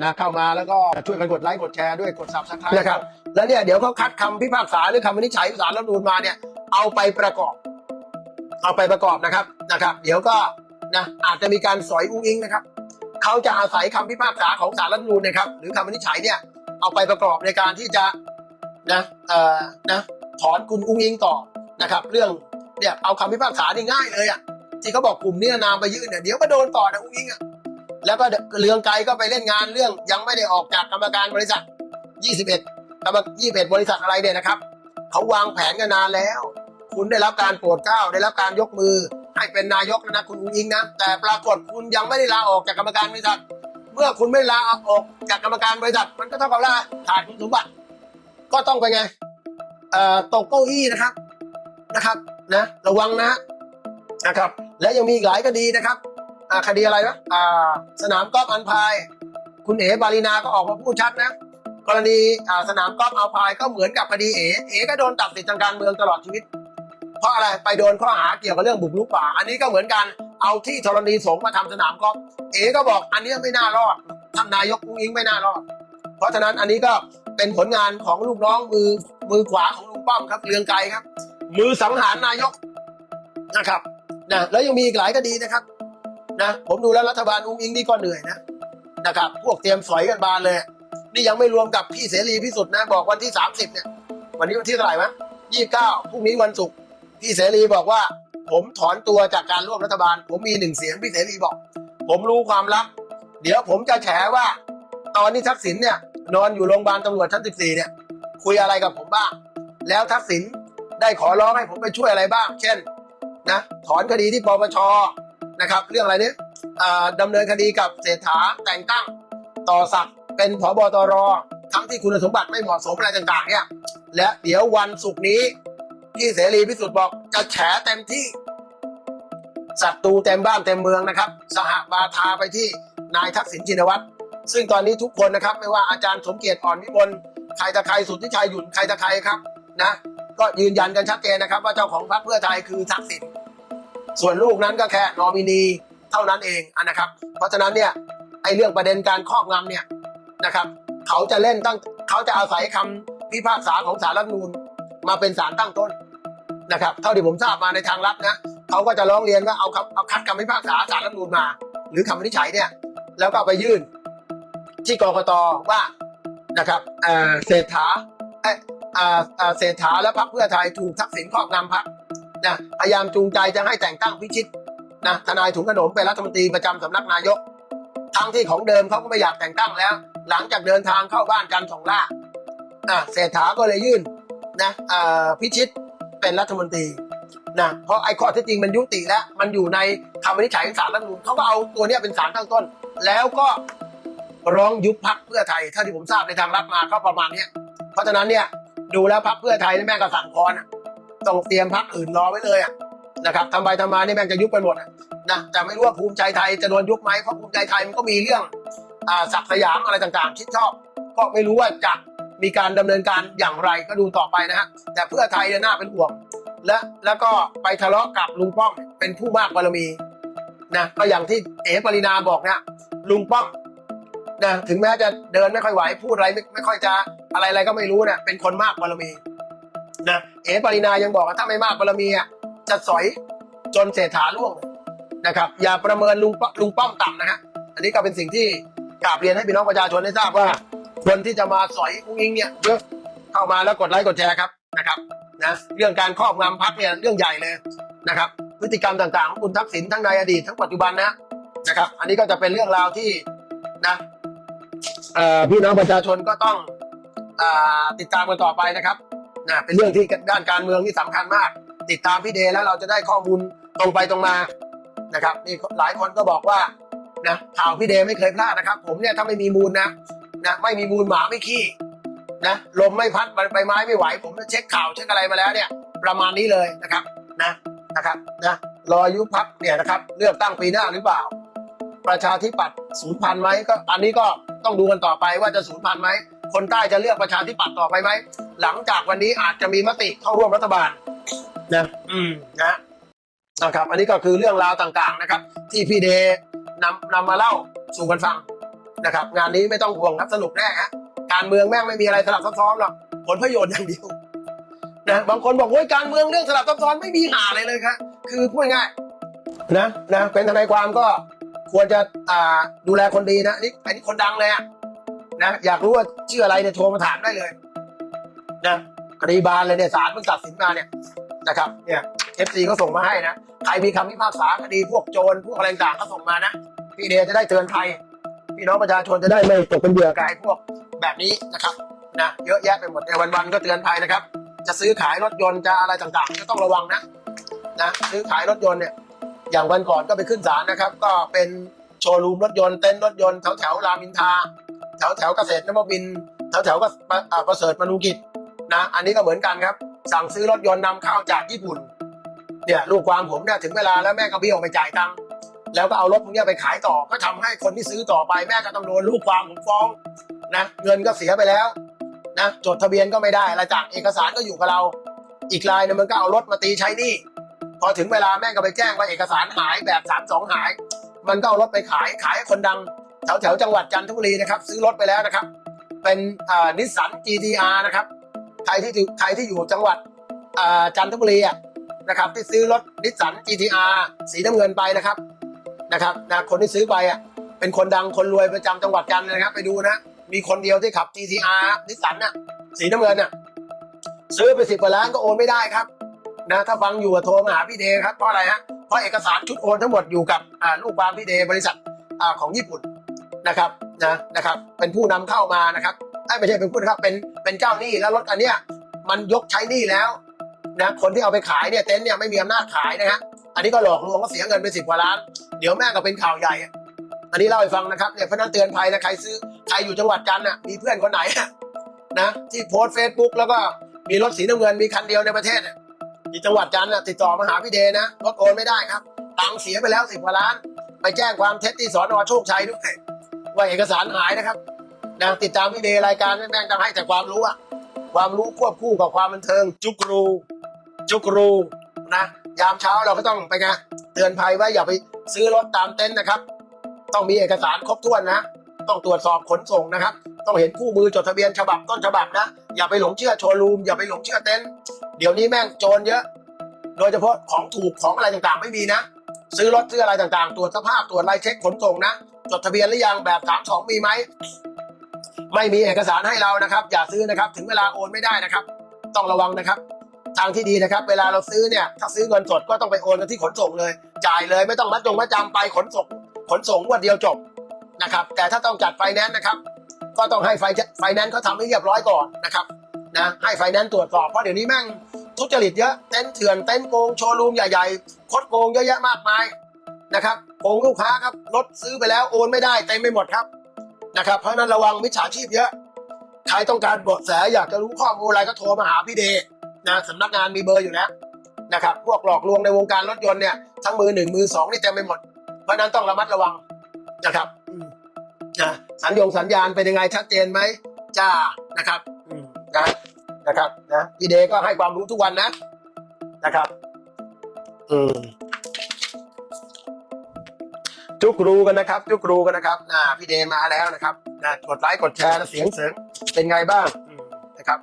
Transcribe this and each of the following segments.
นะเข้ามาแล้วก็ช่วยกันกดไลค์กดแชร์ด้วยกด subscribe นะครับแล้วเนี่ยเดี๋ยวเขาคัดคำพิพากษาหรือคำวินิจฉัยของศาลรัฐธรรมนูญมาเนี่ยเอาไปประกอบ เอาไปประกอบนะครับนะครับ เดี๋ยวก็นะอาจจะมีการสอยอุ้งอิงนะครับเขาจะอาศัยคำพิพากษาของศาลรัฐธรรมนูญนะครับหรือคำวินิจฉัยเนี่ยเอาไปประกอบในการที่จะนะเอ่อนะถอนคุณอุ้งอิงต่อนะครับ เรื่องเนี่ยเอาคำพิพากษานี่ง่ายเลยอะที่เขาบอกกลุ่มนิรนามไปยื่นเนี่ยเดี๋ยวก็โดนต่อนะอุ้งอิงอะ แล้วก็เรืองไกรก็ไปเล่นงานเรื่อง ยังไม่ได้ออกจากกรรมการบริษัท 21กรรม21 บริษัทอะไรเนี่ยนะครับเขาวางแผนกันนานแล้ว คุณได้รับการโปรดเกล้าได้รับการยกมือ ให้เป็นนายกนะคุณอุ้งอิงนะแต่ปรากฏคุณยังไม่ได้ลาออกจากกรรมการบริษัท เมื่อคุณไม่ลาออกจากกรรมการบริษัท มันก็เท่ากับว่าขาดคุณสมบัติ ก็ต้องไปไงเอ่อตกเก้าอี้นะครับนะครับนะระวังนะนะครับ และยังมีอีกหลายคดีนะครับ อ่าคดีอะไรนะอ่า สนามกอล์ฟอันพาย คุณเอ๋ปารีนาก็ออกมาพูดชัดนะ กรณีอ่าสนามกอล์ฟอันพายก็เหมือนกับคดีเอ๋เอ๋ก็โดนตัดสิทธิทางการเมืองตลอดชีวิต เพราะอะไรไปโดนข้อหาเกี่ยวกับเรื่องบุกรุกป่า อันนี้ก็เหมือนกันเอาที่ธรณีสงฆ์มาทำสนามกอล์ฟเอ๋ก็บอกอันนี้ไม่น่ารอดท่านนายกอุ้งอิงไม่น่ารอด เพราะฉะนั้นอันนี้ก็เป็นผลงานของลูกน้องมือมือขวาของลุงป้อมครับเรืองไกรครับ มือสังหารนายกนะครับนะแล้วยังมีอีกหลายคดีนะครับ นะ ผมดูแล้วรัฐบาลอุ้งอิงนี่ก็เหนื่อยนะนะครับ พวกเตรียมสอยกันบานเลย นี่ยังไม่รวมกับพี่เสรีพิสุทธิ์นะบอกวันที่ 30 เนี่ย วันนี้วันที่เท่าไหร่มะ29พรุ่งนี้วันศุกร์พี่เสรีบอกว่า ผมถอนตัวจากการร่วมรัฐบาล ผมมีหนึ่งเสียงพี่เสรีบอก ผมรู้ความลับ เดี๋ยวผมจะแฉว่า ตอนนี้ทักษิณเนี่ย นอนอยู่โรงพยาบาลตำรวจชั้น 14 เนี่ย คุยอะไรกับผมบ้าง แล้วทักษิณได้ขอร้องให้ผมไปช่วยอะไรบ้าง เช่นนะถอนคดีที่ปปช นะครับ เรื่องอะไรเนี่ยดำเนินคดีกับเศรษฐาแต่งตั้งต่อศักดิ์เป็นผบตรทั้งที่คุณสมบัติไม่เหมาะสมอะไรต่างๆ เนี่ย และเดี๋ยววันศุกร์นี้พี่เสรีพิสุทธิ์บอกจะแฉเต็มที่ศัตรูเต็มบ้านเต็มเมืองนะครับ สหบาทาไปที่นายทักษิณชินวัตรซึ่งตอนนี้ทุกคนนะครับ ไม่ว่าอาจารย์สมเกียรติอ่อนวิมลใครตะใครสุดทธิชัยหยุ่นใครตะใครครับนะก็ยืนยันกันชัดเจนนะครับ ว่าเจ้าของพรรคเพื่อไทยคือทักษิณ ส่วนลูกนั้นก็แค่นอมินีเท่านั้นเองอะนะครับ เพราะฉะนั้นเนี่ยไอ้เรื่องประเด็นการครอบงำเนี่ยนะครับ เขาจะเล่นตั้งเขาจะอาศัยคำพิพากษาของศาลรัฐมนูญมาเป็นสารตั้งต้นนะครับ เท่าที่ผมทราบมาในทางลับนะเขาก็จะร้องเรียนว่าเอาคำเอาคัดคำพิพากษาศาลรัฐมนูญมา หรือคำวินิจฉัยเนี่ยแล้วก็ไปยื่น ที่กรกตว่านะครับเออเศรษฐาเออเออเอ่อเศรษฐาและพรรคเพื่อไทยถูกทักษิณครอบงำพรรค นะพยายามจูงใจจะให้แต่งตั้งพิชิตนะทนายถุงขนมเป็นรัฐมนตรีประจำสำนักนายก ทั้งที่ของเดิมเขาก็ไม่อยากแต่งตั้งแล้ว หลังจากเดินทางเข้าบ้านกันสองล่าอะเศรษฐาก็เลยยื่นนะอ่อพิชิตเป็นรัฐมนตรีนะเพราะไอ้ข้อเท็จจริงมันยุติแล้ว มันอยู่ในคำวินิจฉัยของศาลรัฐมนูญเขาก็เอาตัวเนี้ยเป็นสารตั้งต้น แล้วก็ร้องยุบพักเพื่อไทยเท่าที่ผมทราบในทางรับมาก็ประมาณเนี้ยเพราะฉะนั้นเนี่ยดูแล้วพักเพื่อไทยนี่แม่งก็สั่งคอนอะ ต้องเตรียมพักอื่นรอไว้เลยอะนะครับทำไปทำมานี่แม่งจะยุบไปหมดอะนะแต่ไม่รู้ว่าภูมิใจไทยจะโดนยุบไหมเพราะภูมิใจไทยมันก็มีเรื่องอศักดิ์สยามอะไรต่างๆ คิดชอบ ก็ไม่รู้ว่าจะมีการดำเนินการอย่างไรก็ดูต่อไปนะฮะแต่เพื่อไทยเนี่ยน่าเป็นห่วง และแล้วก็ไปทะเลาะกับลุงป้อมเป็นผู้มากบารมีนะก็อย่างที่เอ๋ปรินาบอกนะลุงป้อมนะถึงแม้จะเดินไม่ค่อยไหวพูดอะไรไม่ไม่ค่อยจะอะไรอะไรก็ไม่รู้เนี่ยเป็นคนมากบารมี นะเอ๋ปรินายังบอกว่าถ้าไม่มากบารมีอะจะสอยจนเศรษฐาล่วงนะครับ อย่าประเมินลุงป้อมลุงป้อมต่ำนะฮะอันนี้ก็เป็นสิ่งที่กราบเรียนให้พี่น้องประชาชนได้ทราบว่า คนที่จะมาสอยอุ้งอิงเนี่ยเยอะเข้ามาแล้วกดไลค์กดแชร์ครับนะครับนะเรื่องการครอบงำพักเนี่ยเรื่องใหญ่เลยนะครับพฤติกรรมต่างๆของคุณทักษิณทั้งในอดีตทั้งปัจจุบันนะนะครับ อันนี้ก็จะเป็นเรื่องราวที่นะพี่น้องประชาชนก็ต้องอติดตามกันต่อไปนะครับ นะเป็นเรื่องที่ด้านการเมืองที่สำคัญมาก ติดตามพี่เดย์แล้วเราจะได้ข้อมูลตรงไปตรงมานะครับนี่หลายคนก็บอกว่านะข่าวพี่เดย์ไม่เคยพลาดนะครับ ผมเนี่ยถ้าไม่มีมูลนะนะไม่มีมูลหมาไม่ขี้นะลมไม่พัดใบไม้ไม่ไหว ผมจะเช็คข่าวเช็คอะไรมาแล้วเนี่ย ประมาณนี้เลยนะครับนะนะครับนะรออายุพักเนี่ยนะครับเลือกตั้งปีหน้าหรือเปล่า ประชาธิปัตย์ศูนย์พันธ์ไหมก็อันนี้ก็ต้องดูกันต่อไปว่าจะศูนย์พันธ์ไหม คนใต้จะเลือกประชาธิปัตย์ต่อไปไหม หลังจากวันนี้อาจจะมีมติเข้าร่วมรัฐบาลนะอืมนะนะครับ อันนี้ก็คือเรื่องราวต่างๆนะครับ ที่พี่เดย์นำนำมาเล่าสู่กันฟังนะครับ งานนี้ไม่ต้องห่วงครับสรุปแน่ฮะการเมืองแม่งไม่มีอะไรสลับซับซ้อนหรอกผลประโยชน์อย่างเดียวนะบางคนบอกว่าการเมืองเรื่องสลับซับซ้อนไม่มีหาอะไรเลยครับคือพูดง่ายนะนะเป็นทนายความก็ควรจะอ่าดูแลคนดีนะนี่อันนี้คนดังเลยอะ นะ อยากรู้ว่าชื่ออะไรเนี่ยโทรมาถามได้เลย นะคดีบานเลยเนี่ยศาลเพิ่งตัดสินมาเนี่ยนะครับ เนี่ยเอฟซีก็ส่งมาให้นะใครมีคำพิพากษาคดีพวกโจรพวกอะไรต่างก็ส่งมานะพี่เดชจะได้เตือนภัยพี่น้องประชาชนจะได้ไม่ตกเป็นเหยื่อกายพวกแบบนี้นะครับนะเยอะแยะไปหมดในวันๆก็เตือนภัยนะครับ จะซื้อขายรถยนต์จะอะไรต่างๆ ก็ต้องระวังนะนะซื้อขายรถยนต์เนี่ย อย่างวันก่อนก็ไปขึ้นศาลนะครับ ก็เป็นโชว์รูมรถยนต์เต็นรถยนต์แถวแถวๆรามอินทา แถวแถวเกษตรนวมินแถวแถวก็อ่าประเสริฐมนูกิจนะอันนี้ก็เหมือนกันครับ สั่งซื้อรถยนต์นำเข้าจากญี่ปุ่น เนี่ยลูกความผมเนี่ยถึงเวลาแล้วแม่ก็เบี้ยวไปจ่ายตังค์แล้วก็เอารถพวกนี้ไปขายต่อ ก็ทำให้คนที่ซื้อต่อไปแม่ก็ต้องโดนลูกความผมฟ้องนะเงินก็เสียไปแล้วนะจดทะเบียนก็ไม่ได้อะไรจากเอกสารก็อยู่กับเรา อีกรายเนี่ยมันก็เอารถมาตีใช้นี้พอถึงเวลาแม่ก็ไปแจ้งว่าเอกสารหายแบบสามสองหาย มันก็เอารถไปขายขายให้คนดัง แถวแถวจังหวัดจันทบุรีนะครับ ซื้อรถไปแล้วนะครับ เป็นนิสสัน GTR นะครับใครที่อยู่ใครที่อยู่จังหวัดจันทบุรีนะครับ ที่ซื้อรถนิสสัน GTR สีน้ำเงินไปนะครับนะครับนะคนที่ซื้อไปอะเป็นคนดังคนรวยประจำจังหวัดจันทนะครับ ไปดูนะมีคนเดียวที่ขับ GTR นิสสันน่ะสีน้ำเงินน่ะซื้อไปสิบกว่าล้านก็โอนไม่ได้ครับนะถ้าฟังอยู่โทรมาหาพี่เดครับเพราะอะไรฮะเพราะเอกสารชุดโอนทั้งหมดอยู่กับลูกความพี่เดบริษัทของญี่ปุ่น นะครับนะนะครับ เป็นผู้นำเข้ามานะครับไม่ใช่เป็นผู้นะครับเป็นเป็นเจ้าหนี้แล้วรถอันเนี้ยมันยกใช้หนี้แล้วนะคนที่เอาไปขายเนี่ยเต็นท์เนี่ยไม่มีอำนาจขายนะฮะอันนี้ก็หลอกลวงก็เสียเงินไปสิบกว่าล้าน เดี๋ยวแม่ก็เป็นข่าวใหญ่อันนี้เล่าให้ฟังนะครับเนี่ยเพราะนั้นเตือนภัยนะใครซื้อใครอยู่จังหวัดจันทร์น่ะมีเพื่อนคนไหนนะที่โพสเฟซบุ๊กแล้วก็มีรถสีน้ำเงินมีคันเดียวในประเทศอะที่จังหวัดจันทร์น่ะติดต่อมาหาพี่เดนะรถโอนไม่ได้ครับตังเสียไปแล้วสิบกว่าล้าน ไปแจ้งความเท็จที่สอนอโชคชัยด้วย ว่าเอกสารหายนะครับนะติดตามพี่เดรายการแม่งต้องให้แต่ความรู้อะความรู้ควบคู่กับความบันเทิง จุกรู จุกรูนะยามเช้าเราก็ต้องไปไงเตือนภัยว่าอย่าไปซื้อรถตามเต็นท์นะครับ ต้องมีเอกสารครบถ้วนนะ ต้องตรวจสอบขนส่งนะครับ ต้องเห็นคู่มือจดทะเบียนฉบับต้นฉบับนะ อย่าไปหลงเชื่อโชว์รูม อย่าไปหลงเชื่อเต็นท์เดี๋ยวนี้แม่งโจรเยอะ โดยเฉพาะของถูกของอะไรต่างๆ ไม่มีนะ ซื้อรถซื้ออะไรต่างๆ ตรวจสภาพตรวจลายเช็คขนส่งนะ จดทะเบียนหรือยังแบบสามสองมีไหมไม่มีเอกสารให้เรานะครับ อย่าซื้อนะครับ ถึงเวลาโอนไม่ได้นะครับ ต้องระวังนะครับ ทางที่ดีนะครับ เวลาเราซื้อเนี่ยถ้าซื้อเงินสดก็ต้องไปโอนกันที่ขนส่งเลย จ่ายเลยไม่ต้องมัดจงมัดจำไปขนส่งขนส่งวันเดียวจบนะครับ แต่ถ้าต้องจัดไฟแนนซ์นะครับ ก็ต้องให้ไฟไฟแนนซ์เขาทำให้เรียบร้อยก่อนนะครับนะให้ไฟแนนซ์ตรวจสอบเพราะเดี๋ยวนี้แม่งทุจริตเยอะเต็นเถื่อนเต็นโกงโชว์รูมใหญ่ๆคดโกงเยอะแยะมากมายนะครับ โกงลูกค้าครับรถซื้อไปแล้วโอนไม่ได้เต็มไปหมดครับนะครับ เพราะนั้นระวังมิจฉาชีพเยอะ ใครต้องการเบาะแสอยากจะรู้ข้อมูลอะไรก็โทรมาหาพี่เดนะสำนักงานมีเบอร์อยู่แล้วนะครับพวกหลอกลวงในวงการรถยนต์เนี่ยทั้งมือหนึ่งมือสองนี่เต็มไปหมด เพราะนั้นต้องระมัดระวังนะครับนะสัญญงสัญญาณเป็นยังไงชัดเจนไหมจ้านะครับนะนะครับนะพี่เดก็ให้ความรู้ทุกวันนะนะครับ อืม จุกรูกันนะครับ จุกรูกันนะครับอ่าพี่เดย์มาแล้วนะครับนะกดไลค์กดแชร์นะเสียงเสริงเป็นไงบ้างอืมนะครับ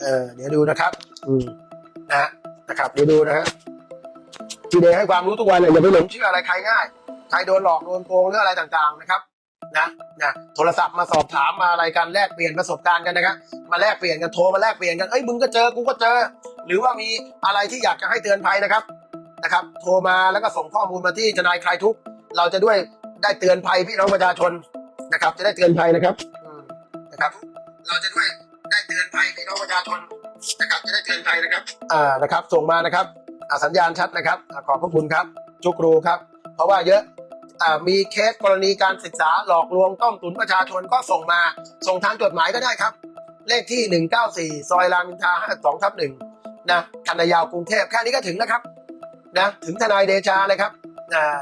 เออเดี๋ยวดูนะครับ อืมนะนะครับ เดี๋ยวดูนะฮะพี่เดย์ให้ความรู้ทุกวันเลยอย่าไปหลงเชื่ออะไรใครง่าย ใครโดนหลอกโดนโกงหรืออะไรต่างๆนะครับ นะนะโทรศัพท์มาสอบถามมาอะไรกันแลกเปลี่ยนประสบการณ์กันนะครับมาแลกเปลี่ยนกันโทรมาแลกเปลี่ยนกันเอ้ยมึงก็เจอกูก็เจอ หรือว่ามีอะไรที่อยากจะให้เตือนภัยนะครับนะครับ โทรมาแล้วก็ส่งข้อมูลมาที่ทนายคลายทุกข์ เราจะด้วยได้เตือนภัยพี่น้องประชาชนนะครับ จะได้เตือนภัยนะครับนะครับ เราจะด้วยได้เตือนภัยพี่น้องประชาชนนะครับจะได้เตือนภัยนะครับอ่านะครับ ส่งมานะครับสัญญาณชัดนะครับอ่าขอบพระคุณครับจุกรูครับ เพราะว่าเยอะมีเคสกรณีการศึกษาหลอกลวงต้มตุนประชาชนก็ส่งมา ส่งทางจดหมายก็ได้ครับ เลขที่ 194 ซอยรามินทา52ทับ1นะคันนายาวกรุงเทพแค่นี้ก็ถึงแล้วครับนะถึงทนายเดชาเลยครับอ่า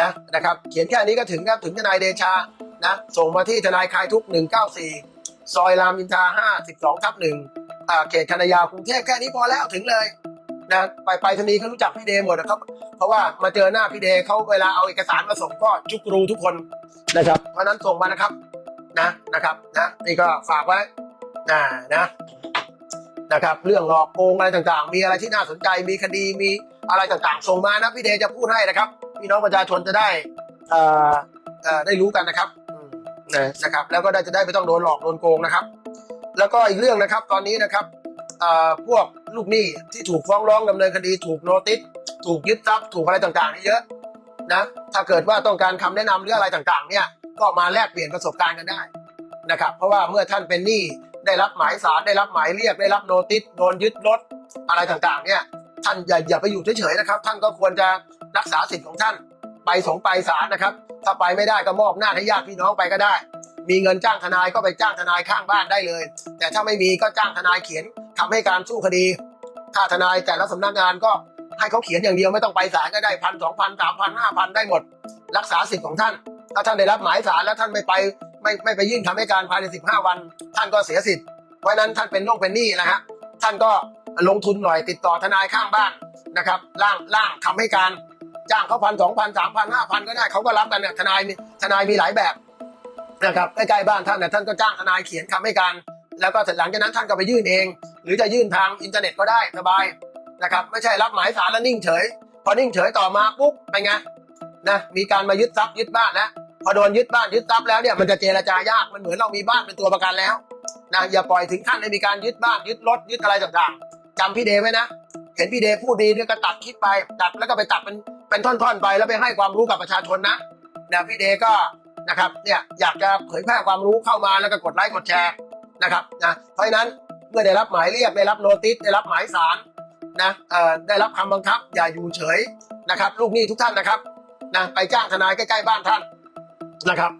นะนะครับ เขียนแค่นี้ก็ถึงครับถึงทนายเดชานะส่งมาที่ทนายคลายทุก 194 ซอยรามอินทรา 52 ทับ1อ่าเขตคันายาวกรุงเทพแค่นี้พอแล้วถึงเลยนะไปไปทนีเขารู้จักพี่เดย์หมดนะครับ เพราะว่ามาเจอหน้าพี่เดย์เขาเวลาเอาเอกสารมาส่งก็จุกรูทุกคนนะครับ เพราะนั้นส่งมานะครับนะนะครับนะนี่ก็ฝากไว้นะนะนะครับ เรื่องหลอกโกงอะไรต่างๆ มีอะไรที่น่าสนใจมีคดีมีอะไรต่างๆ ส่งมานะพี่เดจะพูดให้นะครับ พี่น้องประชาชนจะได้ได้รู้กันนะครับนะครับ แล้วก็ได้จะได้ไม่ต้องโดนหลอกโดนโกงนะครับ แล้วก็อีกเรื่องนะครับตอนนี้นะครับพวกลูกหนี้ที่ถูกฟ้องร้องดำเนินคดีถูกโนติสถูกยึดทรัพย์ถูกอะไรต่างๆนี่เยอะนะถ้าเกิดว่าต้องการคำแนะนำหรืออะไรต่างๆ เนี่ยก็มาแลกเปลี่ยนประสบการณ์กันได้นะครับ เพราะว่าเมื่อท่านเป็นหนี้ได้รับหมายสารได้รับหมายเรียกได้รับโนติสโดนยึดรถอะไรต่างๆ เนี่ยท่านอย่าอย่าไปอยู่เฉยๆนะครับ ท่านก็ควรจะ รักษาสิทธิ์ของท่าน ไปสงไปศาลนะครับ ถ้าไปไม่ได้ก็มอบหน้าให้ญาติพี่น้องไปก็ได้ มีเงินจ้างทนายก็ไปจ้างทนายข้างบ้านได้เลย แต่ถ้าไม่มีก็จ้างทนายเขียนทำให้การสู้คดี ค่าทนายแต่ละสำนักงานก็ให้เขาเขียนอย่างเดียวไม่ต้องไปศาลก็ได้พันสองพันสามพันห้าพันได้หมด รักษาสิทธิ์ของท่าน ถ้าท่านได้รับหมายศาลแล้วท่านไม่ไปไม่ไม่ไปยื่นคำให้การภายในสิบห้าวัน ท่านก็เสียสิทธิ์เพราะฉะนั้นท่านเป็นโรคเป็นหนี้นะฮะท่านก็ลงทุนหน่อยติดต่อทนายข้างบ้านนะครับร่างร่างคำให้การ จ้างเขาพันสองพันสามพันห้าพันก็ได้เขาก็รับกันเนี่ยทนายมีทนายมีหลายแบบนะครับใกล้ๆบ้านท่านเนี่ยท่านก็จ้างทนายเขียนคำให้การแล้วก็เสร็จหลังจากนั้นท่านก็ไปยื่นเอง หรือจะยื่นทางอินเทอร์เน็ตก็ได้สบายนะครับไม่ใช่รับหมายสารแล้วนิ่งเฉย พอนิ่งเฉยต่อมาปุ๊บเป็นไงนะมีการมายึดทรัพย์ยึดบ้านแล้วพอโดนยึดบ้านยึดทรัพย์แล้วเนี่ยมันจะเจรจายากมันเหมือนเรามีบ้านเป็นตัวประกันแล้วนะอย่าปล่อยถึงขั้นได้มีการยึดบ้านยึดรถยึดอะไรต่างๆจำพี่เดไว้นะ เห็นพี่เดพูดดีเนี่ยก็ตัดคลิปไปตัดแล้วก็ไปตัดเป็น เป็นท่อนๆไปแล้วไปให้ความรู้กับประชาชนนะนะพี่เดก็นะครับเนี่ยอยากจะเผยแพร่ความรู้เข้ามาแล้วก็กดไลค์กดแชร์นะครับนะเพราะฉะนั้นเมื่อได้รับหมายเรียกได้รับโนติสได้รับหมายสารนะเอ่อได้รับคำบังคับ อย่าอยู่เฉยนะครับ ลูกหนี้ทุกท่านนะครับนะไปจ้างทนายใกล้ๆบ้านท่านนะครับ